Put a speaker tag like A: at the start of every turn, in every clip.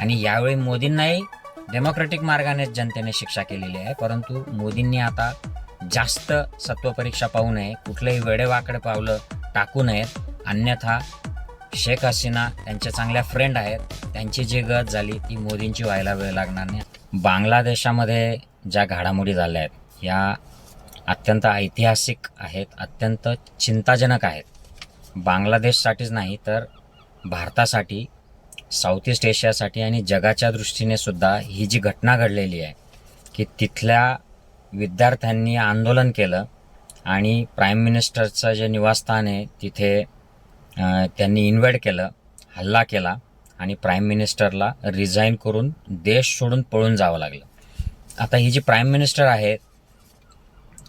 A: आणि यावेळी मोदींनाही डेमोक्रॅटिक मार्गाने जनतेने शिक्षा केलेली आहे. परंतु मोदींनी आता जास्त सत्वपरीक्षा पाहू नये कुठलंही वेडेवाकडे पावलं टाकू नयेत. अन्यथा शेख हसीना त्यांच्या चांगल्या फ्रेंड आहेत. त्यांची जी गत झाली ती मोदींची व्हायला वेळ लागणार नाही. बांगलादेशामध्ये ज्या घडामोडी झाल्या आहेत या अत्यंत ऐतिहासिक आहेत अत्यंत चिंताजनक आहेत. बांगलादेशसाठीच नाही तर भारतासाठी साऊथ ईस्ट एशियासाठी आणि जगाच्या दृष्टीने सुद्धा ही जी घटना घडलेली आहे की तिथल्या विद्यार्थ्यांनी आंदोलन केलं आणि प्राईम मिनिस्टरचं जे निवासस्थान आहे तिथे त्यांनी इन्व्हाइट केलं हल्ला केला आणि प्राईम मिनिस्टरला रिझाईन करून देश सोडून पळून जावं लागलं. आता ही जी प्राईम मिनिस्टर आहे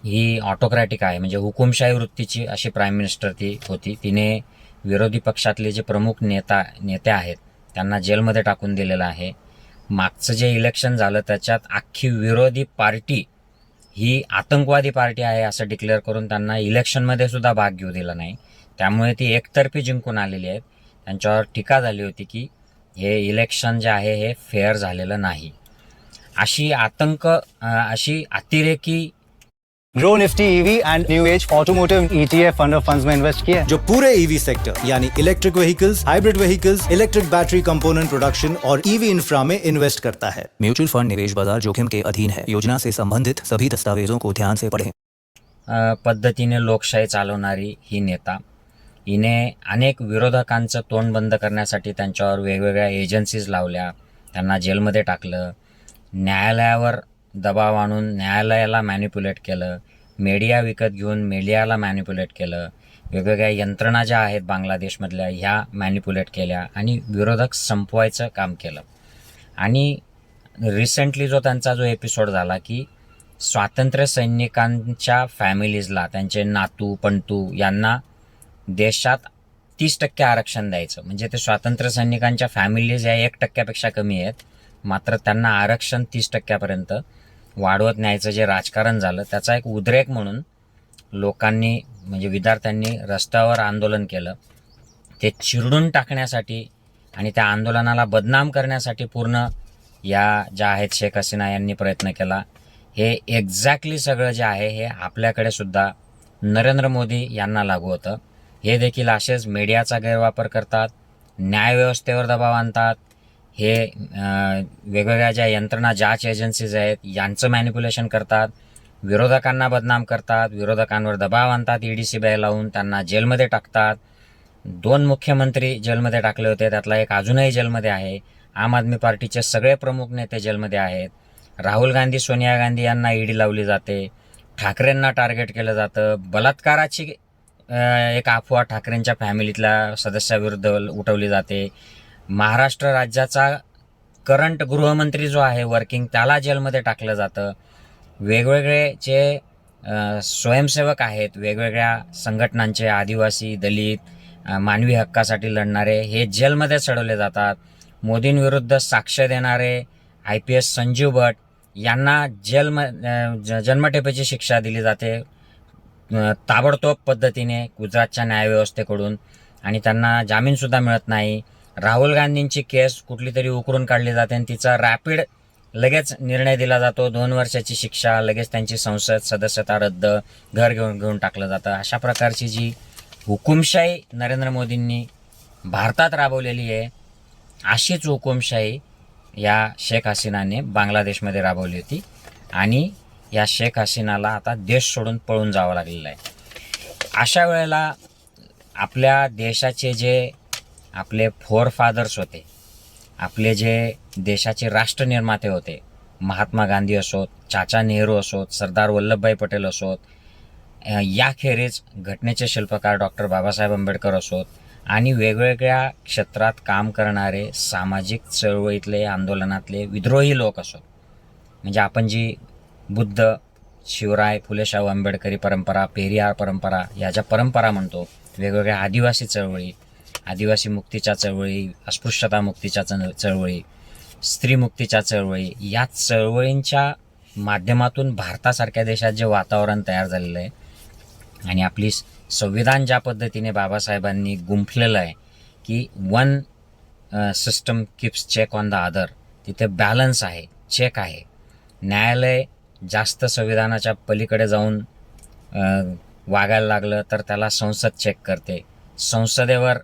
A: ही ऑटोक्रॅटिक आहे म्हणजे हुकुमशाही वृत्तीची अशी प्राईम मिनिस्टर ती होती. तिने विरोधी पक्षातले जे प्रमुख नेता नेते आहेत त्यांना जेलमध्ये टाकून दिलेलं आहे. मागचं जे इलेक्शन झालं त्याच्यात अख्खी विरोधी पार्टी ही आतंकवादी पार्टी आहे असं डिक्लेअर करून त्यांना इलेक्शनमध्ये सुद्धा भाग घेऊ दिला नाही. त्यामुळे ती एकतर्फी जिंकून आलेली आहेत. त्यांच्यावर टीका झाली होती की हे इलेक्शन जे आहे हे फेअर झालेलं नाही. अशी आतंक अशी अतिरेकी
B: Groww Nifty EV and new age automotive ETF fund of funds में इन्वेस्ट किया
C: जो पूरे ईवी सेक्टर यानी electric vehicles hybrid vehicles electric battery component production और ईवी इंफ्रा में इन्वेस्ट करता है।
D: म्यूचुअल फंड निवेश बाजार जोखिम के अधीन है। योजना से संबंधित सभी दस्तावेजों को ध्यान से पढ़ें।
A: पद्धतीने लोकशाही चालवणारी ही नेता हिने अनेक विरोधकांचं तोंड बंद करण्यासाठी त्यांच्यावर वेगवेगळ्या एजन्सीज लावल्या त्यांना जेलमध्ये टाकलं न्यायालयावर दबाव आणून न्यायालयाला मॅन्युप्युलेट केलं मीडिया विकत घेऊन मीडियाला मॅन्युप्युलेट केलं वेगवेगळ्या यंत्रणा ज्या आहेत बांगलादेशमधल्या ह्या मॅनिप्युलेट केल्या आणि विरोधक संपवायचं काम केलं. आणि रिसेंटली जो त्यांचा जो एपिसोड झाला की स्वातंत्र्य सैनिकांच्या फॅमिलीजला त्यांचे नातू पणतू यांना देशात तीस टक्के आरक्षण द्यायचं. म्हणजे ते स्वातंत्र्य सैनिकांच्या फॅमिलीज या एक टक्क्यापेक्षा कमी आहेत. मात्र त्यांना आरक्षण तीस टक्क्यापर्यंत वाढवत न्यायचं जे राजकारण झालं त्याचा एक उद्रेक म्हणून लोकांनी म्हणजे विद्यार्थ्यांनी रस्त्यावर आंदोलन केलं. ते चिरडून टाकण्यासाठी आणि त्या आंदोलनाला बदनाम करण्यासाठी पूर्ण या ज्या आहेत शेख हसीना यांनी प्रयत्न केला. हे एक्झॅक्टली सगळं जे आहे हे आपल्याकडे सुद्धा नरेंद्र मोदी यांना लागू होतं. हे देखील असेच मीडियाचा गैरवापर करतात न्यायव्यवस्थेवर दबाव आणतात हे वेगवेगळ्या ज्या यंत्रणा जाच एजन्सीज आहेत यांचं मॅन्युप्युलेशन करतात विरोधकांना बदनाम करतात विरोधकांवर दबाव आणतात ईडी सीबीआय लावून त्यांना जेलमध्ये टाकतात. दोन मुख्यमंत्री जेलमध्ये टाकले होते त्यातला एक अजूनही जेलमध्ये आहे. आम आदमी पार्टीचे सगळे प्रमुख नेते जेलमध्ये आहेत. राहुल गांधी सोनिया गांधी यांना ईडी लावली जाते. ठाकरेंना टार्गेट केलं जातं. बलात्काराची एक अफवा ठाकरेंच्या फॅमिलीतल्या सदस्याविरुद्ध उठवली जाते. महाराष्ट्र राज्याचा करंट गृहमंत्री जो आहे वर्किंग त्याला जेलमध्ये टाकलं जातं. वेगवेगळे जे स्वयंसेवक आहेत वेगवेगळ्या संघटनांचे आदिवासी दलित मानवी हक्कासाठी लढणारे हे जेलमध्ये चढवले जातात. मोदींविरुद्ध साक्ष देणारे I P S Sanjiv Bhatt यांना जेलम ज- जन्मठेपेची शिक्षा दिली जाते ताबडतोब पद्धतीने गुजरातच्या न्यायव्यवस्थेकडून. आणि त्यांना जामीनसुद्धा मिळत नाही. राहुल गांधींची केस कुठली तरी उकरून काढली जाते आणि तिचा रॅपिड लगेच निर्णय दिला जातो. दोन वर्षाची शिक्षा लगेच त्यांची संसद सदस्यता रद्द घर घेऊन घेऊन टाकलं जातं. अशा प्रकारची जी हुकुमशाही नरेंद्र मोदींनी भारतात राबवलेली आहे अशीच हुकुमशाही या शेख हसीनाने बांगलादेशमध्ये राबवली होती आणि या शेख हसीनाला आता देश सोडून पळून जावं लागलेलं आहे. अशा वेळेला आपल्या देशाचे जे आपले फोर फादर्स होते. आपले जे देशाचे राष्ट्रनिर्माते होते महात्मा गांधी असोत चाचा नेहरू असोत सरदार वल्लभभाई पटेल असोत याखेरीज घटनेचे शिल्पकार डॉक्टर बाबासाहेब आंबेडकर असोत आणि वेगवेगळ्या क्षेत्रात काम करणारे सामाजिक चळवळीतले आंदोलनातले विद्रोही लोक असोत. म्हणजे आपण जी बुद्ध शिवराय फुलेशाहू आंबेडकरी परंपरा पेरियार परंपरा या ज्या परंपरा म्हणतो वेगवेगळ्या आदिवासी चळवळी आदिवासी मुक्तीच्या चळवळी अस्पृश्यता मुक्तीच्या चळ- चळवळी स्त्री मुक्तीच्या चळवळी या चळवळींच्या माध्यमातून भारतासारख्या देशात जे वातावरण तयार झालेलं आहे आणि आपली स- संविधान ज्या पद्धतीने बाबासाहेबांनी गुंफलेलं आहे की one system keeps check on the other तिथे बॅलन्स आहे चेक आहे. न्यायालय जास्त संविधानाच्या पलीकडे जाऊन वागायला लागलं तर त्याला संसद चेक करते. संसदेवर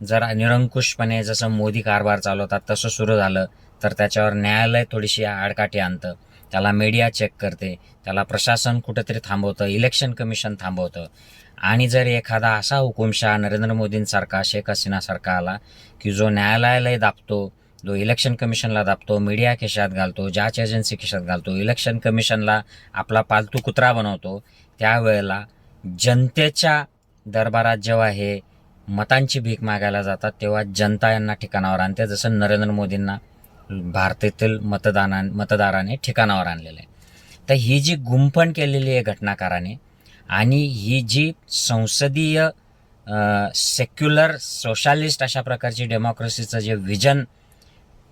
A: जर निरंकुशपणे जसं मोदी कारभार चालवतात तसं सुरू झालं तर त्याच्यावर न्यायालय थोडीशी आडकाठी आणतं. त्याला मीडिया चेक करते. त्याला प्रशासन कुठंतरी थांबवतं इलेक्शन कमिशन थांबवतं. आणि जर एखादा असा हुकुमशहा नरेंद्र मोदींसारखा शेख हसीनासारखा आला की जो न्यायालयालाही दाबतो जो इलेक्शन कमिशनला दाबतो मीडिया खिशात घालतो जाच एजन्सी खिशात घालतो इलेक्शन कमिशनला आपला पालतू कुत्रा बनवतो त्यावेळेला जनतेच्या दरबारात जेव्हा हे मतांची भीक मागायला जातात तेव्हा जनता यांना ठिकाणावर आणते. जसं नरेंद्र मोदींना भारतातील मतदाना मतदाराने ठिकाणावर आणलेलं आहे. तर ही जी गुंफण केलेली आहे घटनाकाराने आणि ही जी संसदीय सेक्युलर सोशालिस्ट अशा प्रकारची डेमोक्रेसीचं जे विजन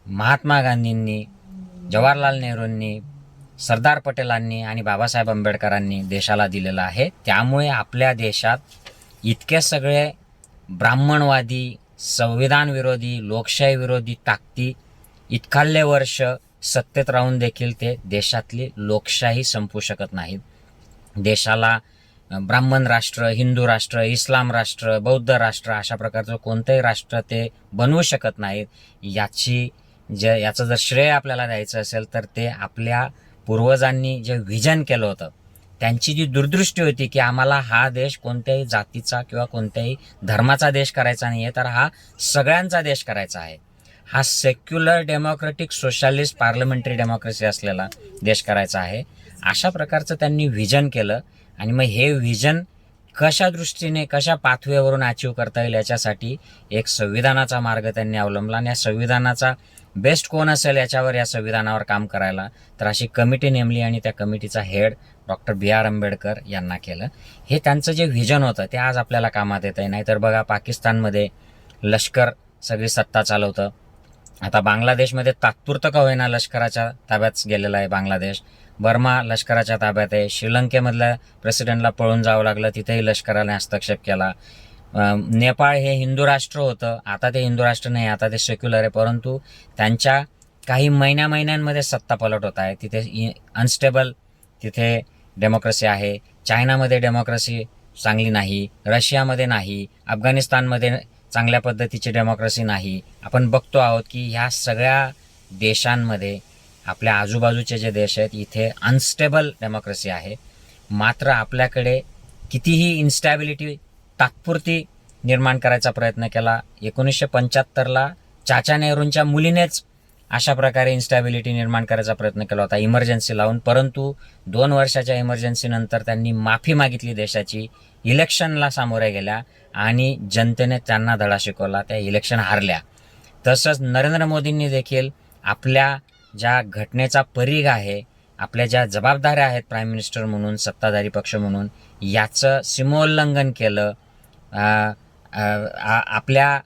A: महात्मा गांधींनी जवाहरलाल नेहरूंनी सरदार पटेलांनी आणि बाबासाहेब आंबेडकरांनी देशाला दिलेलं आहे. त्यामुळे आपल्या देशात इतके सगळे ब्राह्मणवादी संविधान विरोधी लोकशाही विरोधी ताकदी इतकाले वर्ष सत्तेत राहून देखील ते देशातली लोकशाही संपू शकत नाहीत. देशाला ब्राह्मण राष्ट्र हिंदू राष्ट्र इस्लाम राष्ट्र बौद्ध राष्ट्र अशा प्रकारचं कोणतंही राष्ट्र ते बनवू शकत नाहीत. याची जे याचं जर श्रेय आपल्याला द्यायचं असेल तर ते आपल्या पूर्वजांनी जे व्हिजन केलं होतं त्यांची जी दूरदृष्टी होती की आम्हाला हा देश कोणत्याही जातीचा किंवा कोणत्याही धर्माचा देश करायचा नाही आहे तर हा सगळ्यांचा देश करायचा आहे. हा secular democratic socialist parliamentary democracy असलेला देश करायचा आहे. अशा प्रकारचं त्यांनी व्हिजन केलं आणि मग हे व्हिजन कशा दृष्टीने कशा पाथवेवरून अचीव करता येईल याच्यासाठी एक संविधानाचा मार्ग त्यांनी अवलंबला आणि या संविधानाचा बेस्ट कोण असेल याच्यावर या संविधानावर काम करायला? तर अशी कमिटी नेमली आणि त्या कमिटीचा head doctor B R Ambedkar यांना केलं. हे त्यांचं जे व्हिजन होतं ते आज आपल्याला कामात येतं आहे नाहीतर बघा पाकिस्तानमध्ये लष्कर सगळी सत्ता चालवतं. आता बांगलादेशमध्ये तात्पुरतं का होईना लष्कराच्या ताब्यात गेलेला आहे बांगलादेश? बर्मा लष्कराच्या ताब्यात आहे. श्रीलंकेमधल्या प्रेसिडेंटला पळून जावं लागलं. तिथेही लष्कराने हस्तक्षेप केला. नेपाळ हे हिंदू राष्ट्र होतं. आता ते हिंदू राष्ट्र नाही आता ते सेक्युलर आहे. परंतु त्यांच्या काही महिन्या महिन्यांमध्ये सत्ता पलट होत आहे. तिथे अनस्टेबल तिथे डेमोक्रेसी आहे. चायनामध्ये डेमोक्रेसी चांगली नाही. रशियामध्ये नाही. अफगाणिस्तानमध्ये चांगल्या पद्धतीची डेमोक्रेसी नाही. आपण बघतो आहोत की ह्या सगळ्या देशांमध्ये आपल्या आजूबाजूचे जे देश आहेत इथे अनस्टेबल डेमोक्रेसी आहे. मात्र आपल्याकडे कितीही इन्स्टॅबिलिटी तात्पुरती निर्माण करायचा प्रयत्न केला. एकोणीसशे पंच्याहत्तरला चाचा नेहरूंच्या मुलीनेच अशा प्रकारे इन्स्टॅबिलिटी निर्माण करायचा प्रयत्न केला होता. इमर्जन्सी लावून. परंतु दोन वर्षाच्या इमर्जन्सीनंतर त्यांनी माफी मागितली देशाची. इलेक्शनला सामोऱ्या गेल्या आणि जनतेने त्यांना धडा शिकवला. त्या इलेक्शन हारल्या. तसंच नरेंद्र मोदींनी देखील आपल्या ज्या घटनेचा परीघ आहे आपल्या ज्या जबाबदाऱ्या आहेत प्राईम मिनिस्टर म्हणून सत्ताधारी पक्ष म्हणून याचं सीमोल्लंघन केलं. आपल्या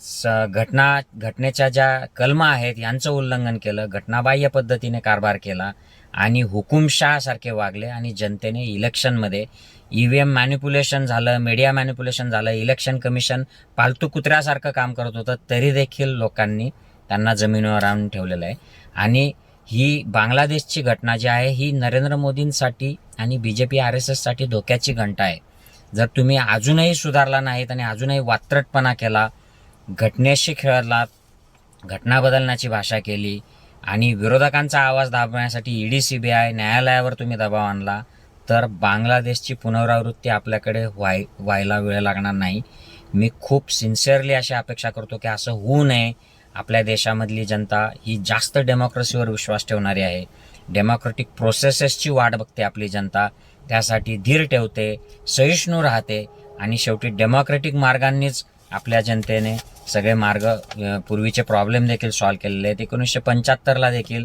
A: स घटना घटनेच्या ज्या कलमा आहेत यांचं उल्लंघन केलं घटनाबाह्य पद्धतीने कारभार केला आणि हुकुमशहासारखे वागले आणि जनतेने इलेक्शनमध्ये ई व्ही एम मॅन्युप्युलेशन झालं मीडिया मॅन्युप्युलेशन झालं इलेक्शन कमिशन पालतू कुत्र्यासारखं काम करत होतं तरी देखील लोकांनी त्यांना जमिनीवर आणून ठेवलेलं आहे. आणि ही बांगलादेशची घटना जी आहे ही नरेंद्र मोदींसाठी आणि B J P R S एससाठी धोक्याची घंटा आहे. जर तुम्ही अजूनही सुधारला नाहीत आणि अजूनही वात्रटपणा केला घटनेशी खेळलात घटना बदलण्याची भाषा केली आणि विरोधकांचा आवाज दाबण्यासाठी ईडी सी बी आय न्यायालयावर तुम्ही दबाव आणला तर बांगलादेशची पुनरावृत्ती आपल्याकडे व्हाय व्हायला वेळ लागणार नाही. मी खूप सिन्सिअरली अशी अपेक्षा करतो की असं होऊ नये. आपल्या देशामधली जनता ही जास्त डेमोक्रेसीवर विश्वास ठेवणारी आहे. डेमोक्रेटिक प्रोसेसेसची वाट बघते आपली जनता. त्यासाठी धीर ठेवते सहिष्णू राहते आणि शेवटी डेमोक्रेटिक मार्गांनीच आपल्या जनतेने सगळे मार्ग पूर्वीचे प्रॉब्लेम देखील सॉल्व केलेले आहेत. एकोणीसशे पंच्याहत्तरला देखील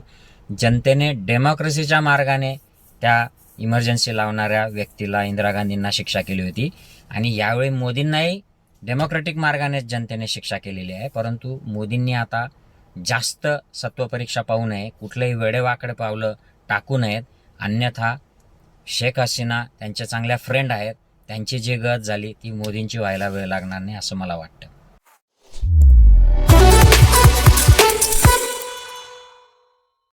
A: जनतेने डेमोक्रेसीच्या मार्गाने त्या इमर्जन्सी लावणाऱ्या व्यक्तीला इंदिरा गांधींना शिक्षा केली होती आणि यावेळी मोदींनाही डेमोक्रेटिक मार्गानेच जनतेने शिक्षा केलेली आहे. परंतु मोदींनी आता जास्त सत्वपरीक्षा पाहू नये कुठलंही वेडेवाकडे पावलं टाकू नयेत अन्यथा शेख हसीना त्यांच्या चांगल्या फ्रेंड आहेत. त्यांची जी गत झाली ती मोदींची व्हायला वेळ लागणार नाही असं मला वाटतं.